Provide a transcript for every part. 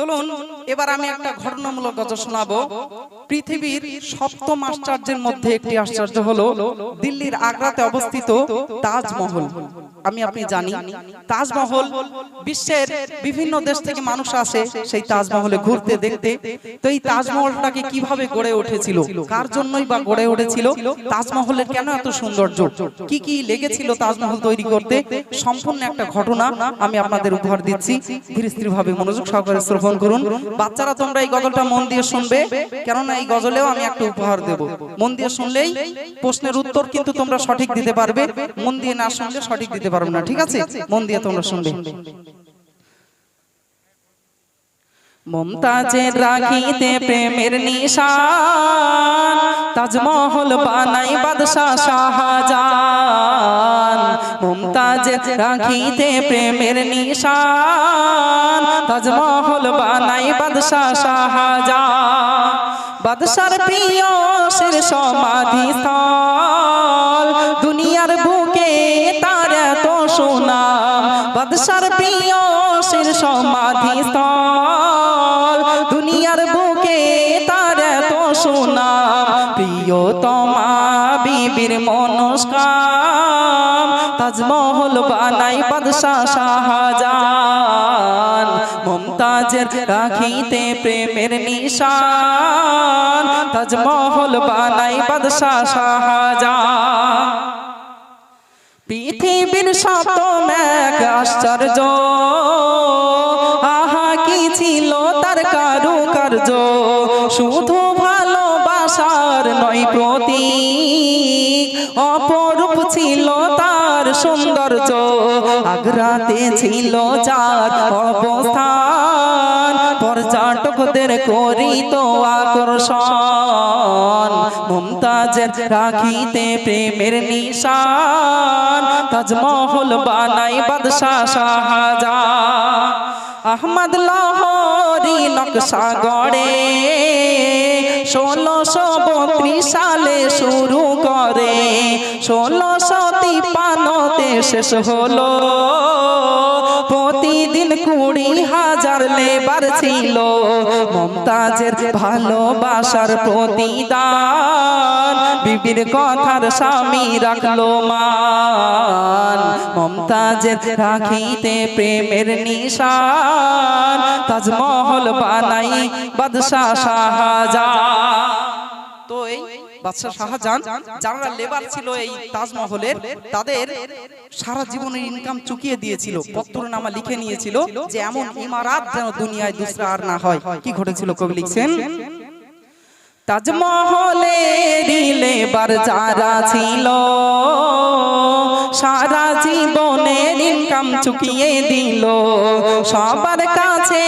চলুন, এবার আমি একটা ঘটনামূলক গজল শোনাবো। পৃথিবীর সপ্তম আশ্চর্যের মধ্যে একটি আশ্চর্য হলো, দিল্লির আগ্রাতে অবস্থিত তাজমহল। আমি আপনি জানি, তাজমহল বিশ্বের বিভিন্ন দেশ থেকে মানুষ আসে সেই তাজমহলে ঘুরতে, দেখতে। তো এই তাজমহলটাকে কীভাবে গড়ে উঠেছিল? কার জন্যই বা গড়ে উঠেছিল? তাজমহলের কেন এত সৌন্দর্য? কি কি লেগেছিল তাজমহল তৈরি করতে? সম্পূর্ণ একটা ঘটনা আমি আপনাদের উপহার দিচ্ছি। ধীরে স্থির ভাবে মনোযোগ সহকারে শ্রবণ করুন। বাচ্চারা তোমরা এই গজলটা মন দিয়ে শুনবে। কেননা এই গজলেও আমি একটা উপহার দেব। মন দিয়ে শুনলেই প্রশ্নের উত্তর কিন্তু তোমরা সঠিক দিতে পারবে। মন দিয়ে না শুনলে সঠিক দিতে পারবে না। ঠিক আছে? মন দিয়ে তোমরা শুনবে। মমতাজের রাখিতে প্রেমের নিশান, তাজমহল বানাই বাদশাহ শাহজাহান। মমতাজের রাখিতে প্রেমের নিশান। তাজমহল বানাই বাদশাহ শাহজাহান। বাদশার প্রিয় শের সমাধি স্থল। দুনিয়ার বুকে তার এত সুনাম। বাদশার প্রিয় শের সমাধি স্থল। দুনিয়ার বুকে তার এত সুনাম। প্রিয়তমা বিবির মনস্কাম তাজমহল বানাই বাদশাহ শাহজাহান। মমতাজের রাখিতে প্রেমের নিশান। তাজমহল বানাই বাদশাহ শাহজাহান। পৃথিবীর সপ্তম এক আশ্চর্য। আহা, কি ছিল তার কারুকার্য? শুধু ভালোবাসার নয় প্রতীক, অপরূপ ছিল সৌন্দর্য আগ্রাতে ছিল যার অবস্থান। পর্যটকদের করিত আকর্ষণ। মমতাজের রাখিতে প্রেমের নিশান। তাজমহল বানাই বাদশাহ শাহজাহান। আহমদ লাহোরি নকশা গড়ে ষোলোশো বত্রিশ সালে শুরু করে। ষোলোশো তিপ্পান্নতে শেষ হলো। প্রতিদিন কুড়ি হাজার লেবার ছিল। মমতাজের ভালোবাসার প্রতিদান। বিবির কথার স্বামী রাখল মান। মমতাজের রাখিতে প্রেমের নিশান। তাজমহল বানাই বাদশাহ শাহজাহান। তো এই বাদশাহ শাহজাহান, যারা লেবার ছিল এই তাজমহলের, তাদের সারা জীবনের ইনকাম চুকিয়ে দিয়েছিল, পত্রনামা লিখে নিয়েছিল যে এমন ইমারাত যেন দুনিয়ায় দুসরা আর না হয়। কি ঘটেছিল কবি লিখছেন? তাজমহলের লেবার যারা ছিল, সারা জীবনের ইনকাম চুকিয়ে দিল। সবার কাছে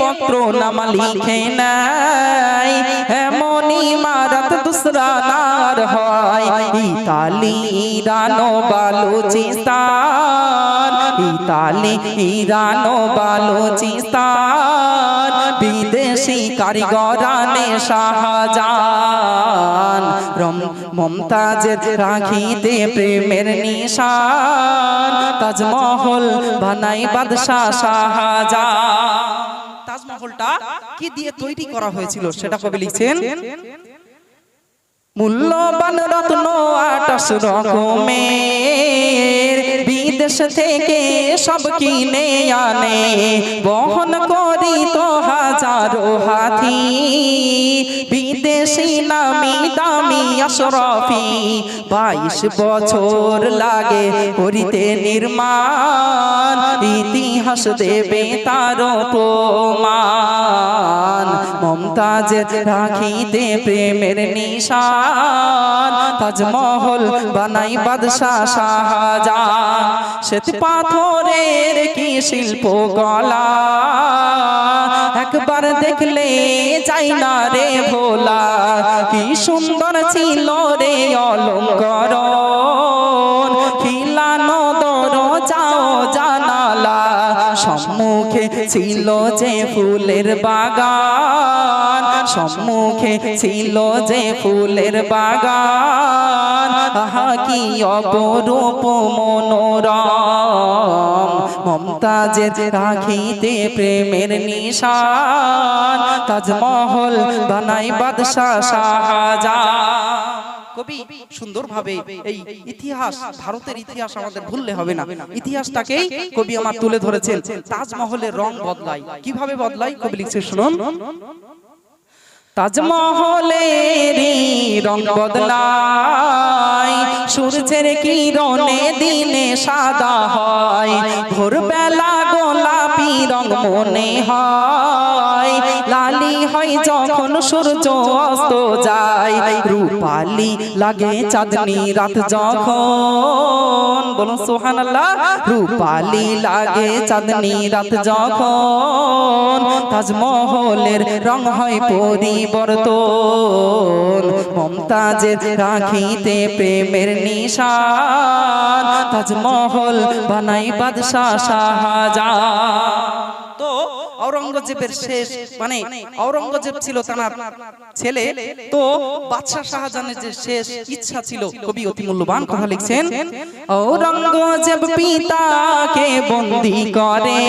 পত্র নামা লিখে নাই ইমারত দুসরা নার হয়। ইতালি ইরানো বালুচিস্তান। ইতালি ইরানো বালুচিস্তান। বিদেশি কারিগরানে শাহজাহান রম, মমতাজের রাখিতে প্রেমের নিশান। তাজমহল বানাই বাদশাহ শাহজাহান তাজমহলটা কি দিয়ে তৈরি করা হয়েছিল সেটা কবে লিখছেন মূল্যবান রত্ন আটাশ রকমের। বিদেশ থেকে সব কিনে আনে, বহন করি তো হাজারো হাতি। বিদেশি নামি দামি আশরফি, বাইশ বছর লাগে করিতে নির্মাণ। ইতিহাস দেবে তার প্রমাণ। মমতাজের রাখিতে প্রেমের নিশান। তাজমহল বানাই বাদশাহ শাহজাহান। শ্বেত পাথরের কি শিল্প গলা? একবার দেখলে যাই না রে ভোলা, কি সুন্দর ছিল রে অলঙ্কর সম্মুখে ছিল যে ফুলের বাগান, সম্মুখে ছিল যে ফুলের বাগান। আহা, কি অপরূপ মনোরম মমতাজের রাখিতে প্রেমের নিশান। তাজমহল বানাই বাদশাহ শাহজাহান। কবি সুন্দরভাবে এই ইতিহাস, ভারতের ইতিহাস আমাদের ভুললে হবে না। ইতিহাসটাকেই কবি আমার তুলে ধরেছেন, তাজমহলের রং বদলায়। কীভাবে বদলায়? কবি লিখছে, শুনুন। তাজমহলের রং বদলায়, সূর্যের কিরণে দিনে সাদা হয়, ভোরবেলা গোলাপি রং মনে হয়। হয় যখন সূর্য অস্ত যায়, রূপালি লাগে চাঁদনি রাত যখন। বলুন সোহান আল্লাহ রূপালি লাগে চাঁদনি রাত যখন। তাজমহলের রং হয় পরিবর্তন, মমতাজের রাখিতে প্রেমের নিশান। তাজমহল বানাই বাদশাহ শাহজাহান। তো আওরঙ্গজেবের শেষ মানে আওরঙ্গজেব ছিল তার ছেলে তো বাদশাহ শাহজাহানের যে শেষ ইচ্ছা ছিল কবি অতি মূল্যবান কথা লিখছেন আওরঙ্গজেব পিতাকে বন্দি করে।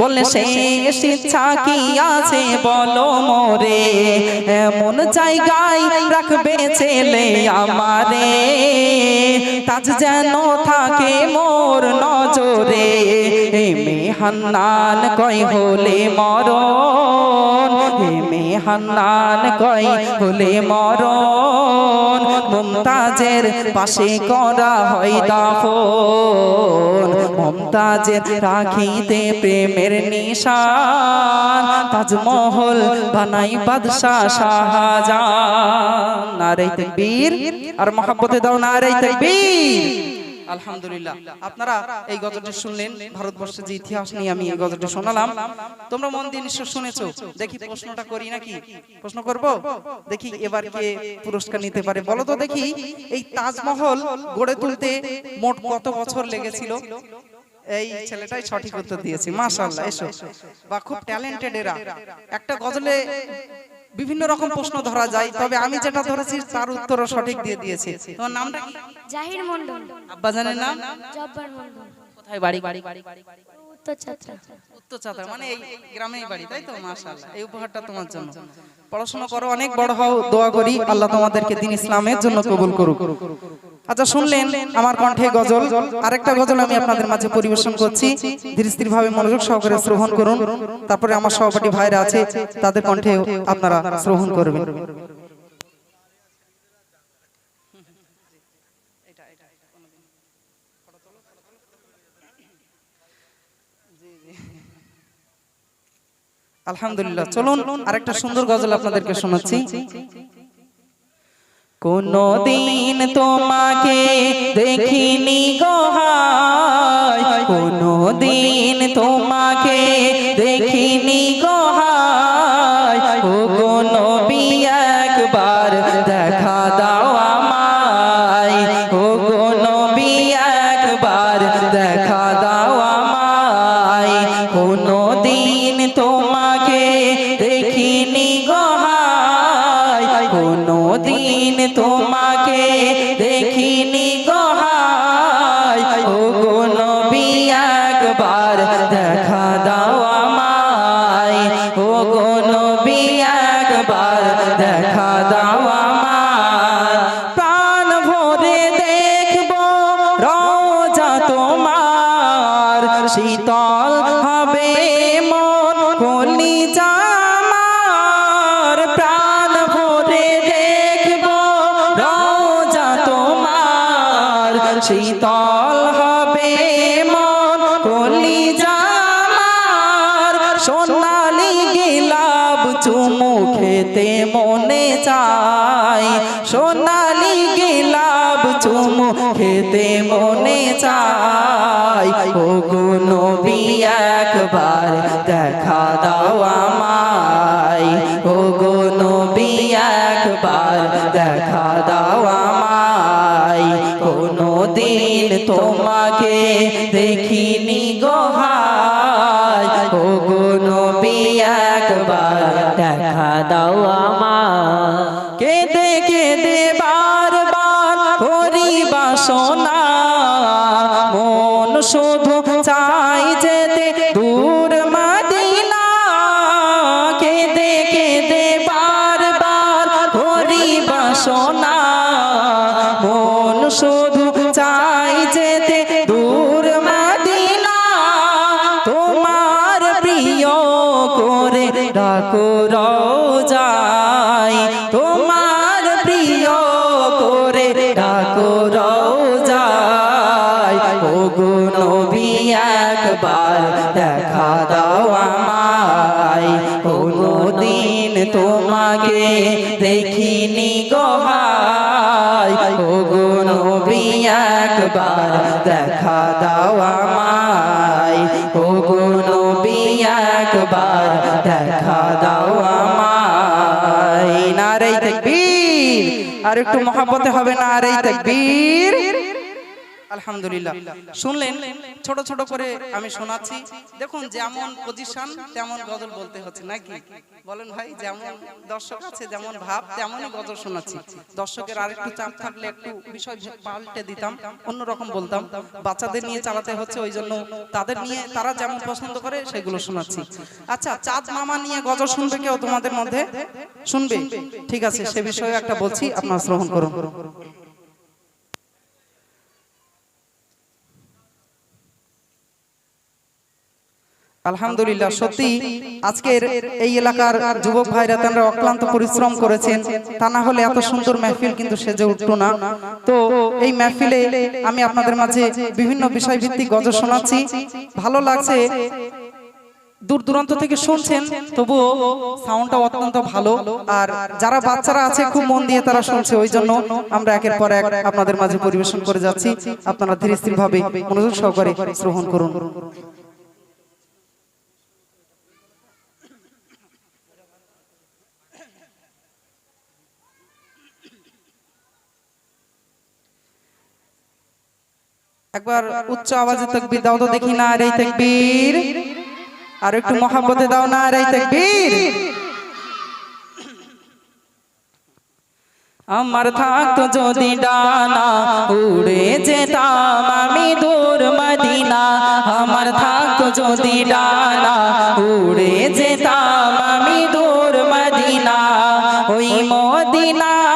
বলে শেষ ইচ্ছা কি আছে বলো মোরে? এমন জায়গায় রাখবে ছেলে আমারে। তাজ যেন থাকে মোর নজরে। এ মেহান্নান কয় হলে মরণ? এ মেহান্নান কয় হলে মরণ? মমতাজের পাশে করা হয় দাফন। মমতাজের রাখিতে প্রেমের নিশান। তাজমহল বানাই বাদশাহ শাহজাহান। নারে তাকবীর। আর মহাব্বতে দাও, নারে তাকবীর। আলহামদুলিল্লাহ। আপনারা এই গজলটি শুনলেন, ভারতবর্ষের যে ইতিহাস নিয়ে আমি এই গজলটি শোনালাম। তোমরা মন দিয়ে নিশ্চয় শুনেছো, দেখি প্রশ্নটা করি নাকি? প্রশ্ন করব? দেখি এবার কে পুরস্কার নিতে পারে। বলো তো দেখি, এই তাজমহল গড়ে তুলতে মোট কত বছর লেগেছিল? এই ছেলেটাই সঠিক উত্তর দিয়েছে। মাশাআল্লাহ, এসো। বা খুব ট্যালেন্টেড এরা। একটা গজলে বিভিন্ন রকম প্রশ্ন ধরা যায় তবে আমি যেটা ধরেছি তার উত্তর সঠিক দিয়ে দিয়েছি। তোমার নামটা কি? জাহির মন্ডল আব্বা জানেন নাম? জব্বার মন্ডল কোথায় বাড়ি? উত্তর ছাত্রা উত্তর চাতার মানে এই গ্রামেই বাড়ি তাই তো? মাশাআল্লাহ এই উপহারটা তোমার জন্য। পড়াশোনা করো অনেক বড় হও দোয়া করি আল্লাহ তোমাদেরকে দিন ইসলামের জন্য কবুল করুক। আচ্ছা শুনলেন আমার কণ্ঠে গজল। আরেকটা গজল আমি আপনাদের মাঝে পরিবেশন করছি। ধীরে স্থির ভাবে মনোযোগ সহকারে শ্রবণ করুন। তারপরে আমার সহপাঠী ভাইরা আছে, তাদের কণ্ঠে আপনারা শ্রবণ করবেন। আলহামদুলিল্লাহ। চলুন আরেকটা সুন্দর গজল আপনাদেরকে শোনাচ্ছি। কোনো দিন তোমাকে দেখিনি গোহাই কোনো দিন তোমাকে তোমাকে সোনালি গিলাব চুমু খেতে মনে চায়। সোনালি গিলাব চুমু খেতে মনে চায়। ও নবী, একবার দেখা দাও আমায়। ও নবী, একবার দেখা দাও আমায়। কোনো দিন তোমাকে দেখিনি গোহা দেখা দাও আমার কেঁদে কেঁদে বারবার করি বাসনা মন শুধু একবার দেখা দাও আমায়। কোনো দিন তোমাকে দেখিনি গোহাই ও নবী একবার দেখা দাও আমায়। ও নবী একবার দেখা দাও আমায়। নারে তাকবীর। আর একটু মহাব্বতে হবে না আরে তাকবীর। আলহামদুলিল্লাহ। শুনলেন, ছোট ছোট করে আমি শোনাচ্ছি। দেখুন, যেমন পজিশন তেমন গজল বলতে হচ্ছে, নাকি? বলেন ভাই, যেমন দর্শক আছে, যেমন ভাব, তেমনই গজল শোনাচ্ছি। দর্শকের আরেকটু চাপ থাকলে একটু বিষয় পাল্টে দিতাম, অন্যরকম বলতাম। বাচ্চাদের নিয়ে চালাতে হচ্ছে, ওই জন্য তাদের নিয়ে তারা যেমন পছন্দ করে, সেগুলো শোনাচ্ছি। আচ্ছা চাঁদ মামা নিয়ে গজল শুনবে কেউ তোমাদের মধ্যে? শুনবে? ঠিক আছে, সে বিষয়ে একটা বলছি, আপনারা শ্রবণ করুন। আলহামদুলিল্লাহ সত্যি আজকের এই এলাকার যুবক ভাইরা তারা অক্লান্ত পরিশ্রম করেছেন। তা না হলে এত সুন্দর মেহফিল কিন্তু সেজে উঠতো না। তো এই মেহফিলে আমি আপনাদের মাঝে বিভিন্ন বিষয় ভিত্তিক গজল শোনাচ্ছি। ভালো লাগছে। দূর দূরান্ত থেকে শুনছেন তবুও সাউন্ডটা অত্যন্ত ভালো। আর যারা বাচ্চারা আছে খুব মন দিয়ে তারা শুনছে। ওই জন্য আমরা একের পর এক আপনাদের মাঝে পরিবেশন করে যাচ্ছি। আপনারা ধীরে স্থির ভাবে মনোযোগ সহকারে শ্রবণ করুন। একবার উচ্চ আওয়াজে তাকবীর দাও তো দেখি না এই তাকবীর। আর একটু মহাব্বতে দাও না এই তাকবীর। আমার থাকতো যদি ডানা উড়ে যেতাম আমি দূর মদিনা। আমার থাকতো যদি ডানা উড়ে যেতাম আমি দূর মদিনা। ওই মদিনার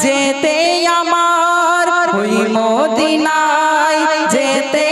যেতে আমার ওই মদিনায় যেতে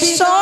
deixou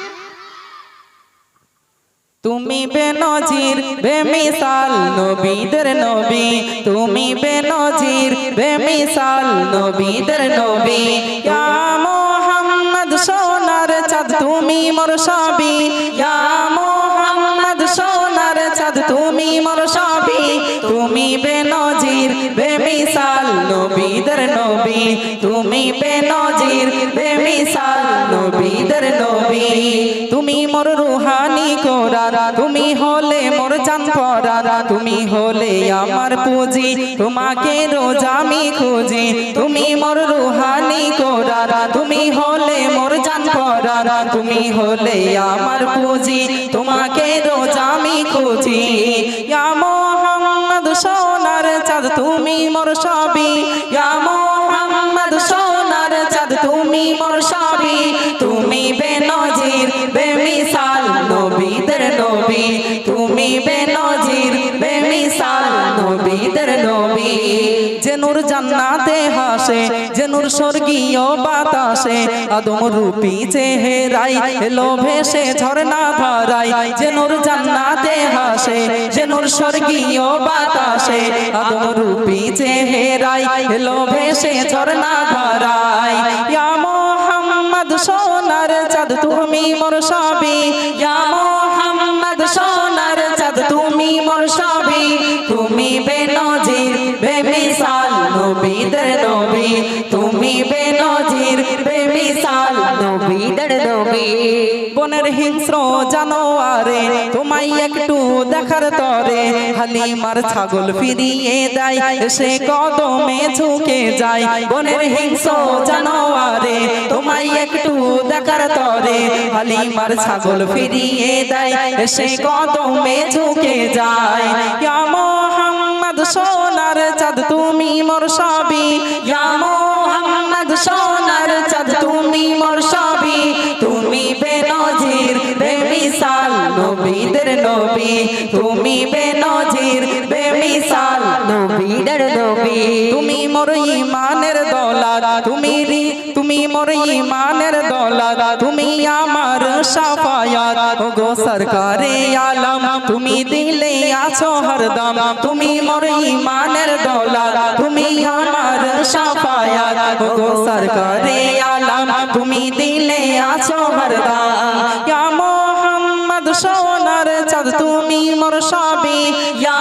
তুমি বেনজির, বেমিসাল নবীদের নবী। তুমি বেনজির, বেমিসাল নবীদের নবী। ইয়া মোহাম্মদ সোনার চাঁদ, তুমি মোর সবই ইয়া মোহাম্মদ সোনার চাঁদ, তুমি মোর সবই তুমি বেনজির বেমিসাল নবীদের নবী, তুমি বেনজির, বেমিসাল নবীদের নবী। তুমি মোর রুহানি কোরার তুমি হলে মোর জান পরার তুমি হলে আমার পুঁজি, তোমাকে রোজ আমি খুঁজি। তুমি মোর রুহানি কোরার তুমি হলে মোর জান পরার তুমি হলে আমার পুঁজি, তোমাকে রোজ আমি খুঁজি। তুমি মোর সবই জান্নাতে হাসে যে নূর স্বর্গীয় বাতাসে, আদম রূপী চেহারাই এলো ভেসে ঝর্ণা ধারাই যে নূর জান্নাতে হাসে, যে নূর স্বর্গীয় বাতাসে, আদম রূপী চেহারাই এলো ভেসে ঝর্ণা ধারাই ইয়া মোহাম্মদ সোনার চাঁদ, তুমি মোর সবই। ইয়া মোহাম্মদ সোনার চাঁদ, তুমি মোর সবই। তুমি বেনজির, বেমিসাল নবীদের নবী তুমি বেনজির বেমিসাল নবীদের নবী। বনের হিংস্র জানোয়ারে, তোমায় একটু দেখার তরে। হালিমার ছাগল ফিরিয়ে দেয়, সে কদমে ঝুঁকে যায়। বনের হিংস্র জানোয়ারে, তোমায় একটু দেখার তরে। হালিমার ছাগল ফিরিয়ে দেয়, সে কদমে ঝুঁকে যায়। মোহাম্মদ সোনার চাঁদ তুমি মোর সবই। মোহাম্মদ, সোনার চাঁদ তুমি মোর সবই। তুমি বেনজির, বেমিসাল, নবীদের নবী। তুমি বেনজির, বেমিসাল নবীদের নবী তুমি মোর ইমানের দৌলত। তুমি রি- তুমি মোর ইমানের দৌলত। তুমি আমার সাফায়াত। ও গো সরকারে আলম তুমি দিলে আছো হরদম তুমি মোর ইমানের দৌলত। তুমি আমার সাফায়াত। ও গো সরকারে আলম তুমি দিলে আছো হরদম ইয়া মোহাম্মদ সোনার চাঁদ তুমি মোর সবই ইয়া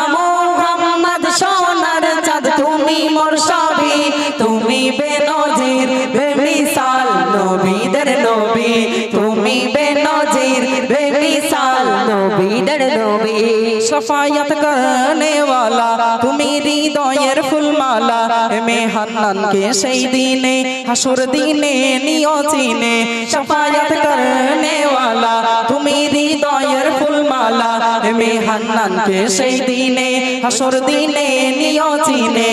সফায়াত করনে ওয়ালা তুমি হৃদয়ের ফুলমালা মেহান্নানকে সেই দিনে, হাসুর দিনে নিও চিনে। সফায়াত করনে ওয়ালা তুমি হৃদয়ের ফুলমালা মেহান্নানকে সেই দিনে, হাসুর দিনে নিও চিনে।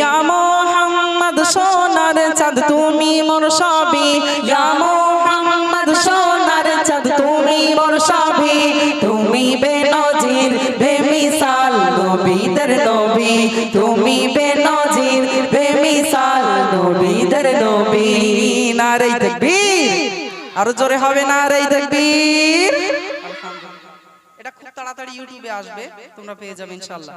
ইয়া মোহাম্মদ সোনার চাঁদ, তুমি মোর সবই। ইয়া মোহাম্মদ সোনার চাঁদ, তুমি মোর সবই। তুমি বেনজির, বেমিসাল নবীদের নবী। নারে তাকবীর। আরও জোরে হবে নারে তাকবীর। এটা খুব তাড়াতাড়ি ইউটিউবে আসবে, তোমরা পেয়ে যাবে ইনশাআল্লাহ।